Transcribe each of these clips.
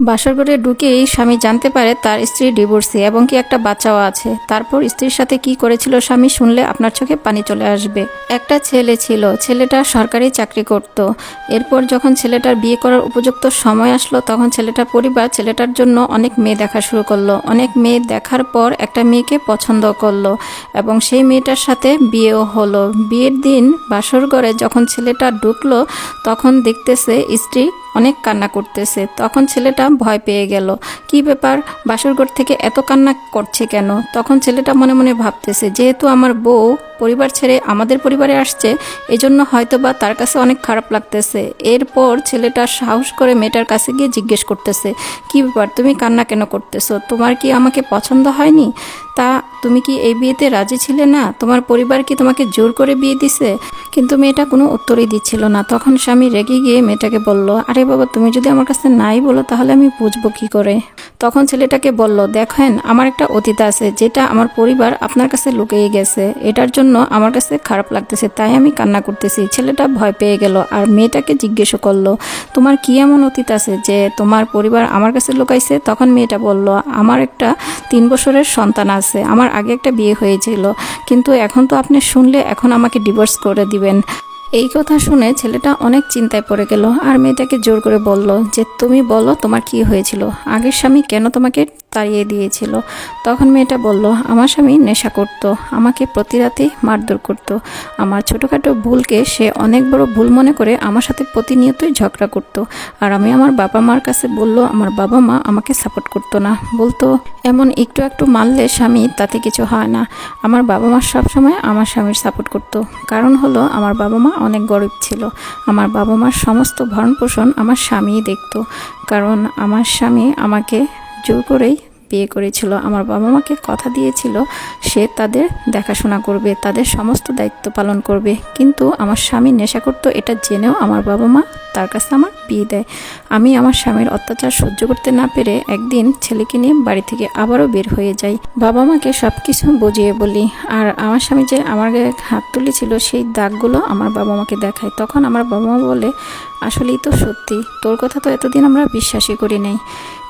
বাসর ঘরে ঢুকেই স্বামী জানতে পারে তার স্ত্রী ডিভোর্সি এবং কি একটা বাচ্চাও আছে। তারপর স্ত্রীর সাথে কি করেছিল স্বামী শুনলে আপনার চোখে পানি চলে আসবে। একটা ছেলে ছিল, ছেলেটা সরকারি চাকরি করত। এরপর যখন ছেলেটার বিয়ে করার উপযুক্ত সময় আসলো, তখন ছেলেটার পরিবার ছেলেটার জন্য অনেক মেয়ে দেখা শুরু করল। অনেক মেয়ে দেখার পর একটা মেয়েকে পছন্দ করল এবং সেই মেয়েটার সাথে বিয়েও হলো। বিয়ের দিন বাসর ঘরে যখন ছেলেটা ঢুকলো, তখন দেখতেছে স্ত্রী অনেক কান্না করতেছে। তখন ছেলেটা ভয় পেয়ে গেল। কি ব্যাপার? বাসরঘর থেকে এত কান্না করছে কেন? তখন ছেলেটা মনে মনে ভাবতেছে, যেহেতু আমার বউ পরিবার ছেড়ে আমাদের পরিবারে আসছে, এজন্য হয়তো বা তার কাছে অনেক খারাপ লাগতেছে। এরপর ছেলেটা সাহস করে মেয়েটার কাছে গিয়ে জিজ্ঞেস করতেছে, কি ব্যাপার? তুমি কান্না কেন করতেছো? তোমার কি আমাকে পছন্দ হয়নি? তা তুমি কি এই বিয়েতে রাজি ছিলে না? তোমার পরিবার কি তোমাকে জোর করে বিয়ে দিছে? কিন্তু মেয়েটা কোনো উত্তরই দিচ্ছিল না। তখন স্বামী রেগে গিয়ে মেয়েটাকে বলল, আরে বাবা, তুমি যদি আমার কাছে নাই বলো, তাহলে আমি বুঝব কি করে? তখন ছেলেটাকে বলল, দেখেন, আমার একটা অতীত আছে, যেটা আমার পরিবার আপনার কাছে লুকিয়ে গেছে। এটার জন্য আমার কাছে খারাপ লাগতেছে, তাই আমি কান্না করতেছি। ছেলেটা ভয় পেয়ে গেল আর মেয়েটাকে জিজ্ঞেস করল, তোমার কি এমন অতীত আছে যে তোমার পরিবার আমার কাছে লুকাইছে? তখন মেয়েটা বলল, আমার একটা তিন বছরের সন্তান আছে, আমার আগে একটা বিয়ে হয়েছিল। কিন্তু এখন তো আপনি শুনলে এখন আমাকে ডিভোর্স করে দিবেন। এই কথা শুনে ছেলেটা অনেক চিন্তায় পড়ে গেল আর মেয়েটাকে জোর করে বলল যে, তুমি বলো তোমার কি হয়েছিল? আগের স্বামী কেন তোমাকে তাড়িয়ে দিয়েছিল? তখন মেয়েটা বলল, আমার স্বামী নেশা করত, আমাকে প্রতি রাতেই মারধর করত। আমার ছোটোখাটো ভুলকে সে অনেক বড় ভুল মনে করে আমার সাথে প্রতিনিয়তই ঝগড়া করত। আর আমি আমার বাবা মার কাছে বলল, আমার বাবা মা আমাকে সাপোর্ট করতো না। বলতো, এমন একটু একটু মারলে স্বামী তাতে কিছু হয় না। আমার বাবা মা সবসময় আমার স্বামীর সাপোর্ট করতো। কারণ হলো, আমার বাবা মা অনেক গরিব ছিল। আমার বাবা মার সমস্ত ভরণ পোষণ আমার স্বামীই দেখত। কারণ আমার স্বামী আমাকে জোর করেই বিয়ে করেছিল, আমার বাবা মাকে কথা দিয়েছিল, সে তাদের দেখাশোনা করবে, তাদের সমস্ত দায়িত্ব পালন করবে। কিন্তু আমার স্বামী নেশা করতো, এটা জেনেও আমার বাবা মা তার কাছে আমার বিয়ে দেয়। আমি আমার স্বামীর অত্যাচার সহ্য করতে না পেরে একদিন ছেলেকে নিয়ে বাড়ি থেকে আবারও বের হয়ে যাই। বাবা মাকে সব কিছু বুঝিয়ে বলি, আর আমার স্বামী যে আমার গায়ে হাত তুলেছিল, সেই দাগগুলো আমার বাবা মাকে দেখায়। তখন আমার বাবা মা বলে আসলেই তো সত্যি। তোর কথা তো এতদিন আমরা বিশ্বাসই করি নাই।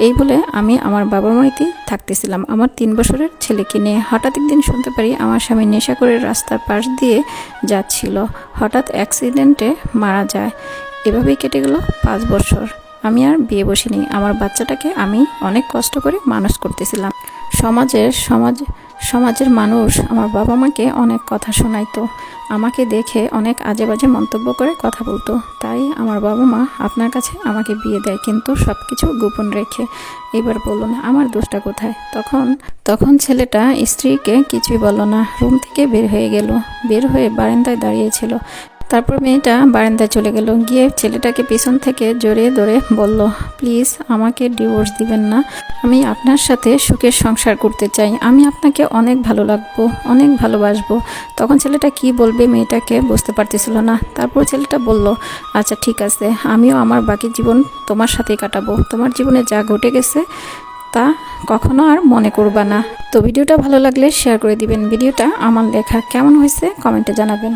এই বলে আমি আমার বাবার বাড়িতেই থাকতেছিলাম। আমার তিন বছরের ছেলেকে নিয়ে হঠাৎ একদিন শুনতে পারি আমার স্বামী নেশা করে রাস্তার পাশ দিয়ে যাচ্ছিল। হঠাৎ অ্যাক্সিডেন্টে মারা যায়। এভাবেই কেটে গেল পাঁচ বছর। আমি আর বিয়ে বসিনি। আমার বাচ্চাটাকে আমি অনেক কষ্ট করে মানুষ করতেছিলাম। সমাজের সমাজ সমাজের মানুষ আমার বাবা মাকে অনেক কথা শোনাইতো, আমাকে দেখে অনেক আজে বাজে মন্তব্য করে কথা বলতো। তাই আমার বাবা মা আপনার কাছে আমাকে বিয়ে দেয়, কিন্তু সব কিছু গোপন রেখে। এবার বলুন, আমার দোষটা কোথায়? তখন তখন ছেলেটা স্ত্রীকে কিছুই বলল না। রুম থেকে বের হয়ে গেল। বের হয়ে বারান্দায় দাঁড়িয়েছিল তারপর মেয়েটা বারান্দায় চলে গেল। গিয়ে ছেলেটাকে পিছন থেকে জোরে ধরে বলল, প্লিজ আমাকে ডিভোর্স দিবেন না। আমি আপনার সাথে সুখের সংসার করতে চাই। আমি আপনাকে অনেক ভালো লাগবো, অনেক ভালোবাসবো। তখন ছেলেটা কি বলবে মেয়েটাকে বুঝতে পারতেছিল না। তারপর ছেলেটা বলল আচ্ছা ঠিক আছে। আমিও আমার বাকি জীবন তোমার সাথেই কাটাবো। তোমার জীবনে যা ঘটে গেছে তা কখনো আর মনে করবা না। তো ভিডিওটা ভালো লাগলে শেয়ার করে দিবেন। ভিডিওটা আমার লেখা কেমন হয়েছে কমেন্টে জানাবেন।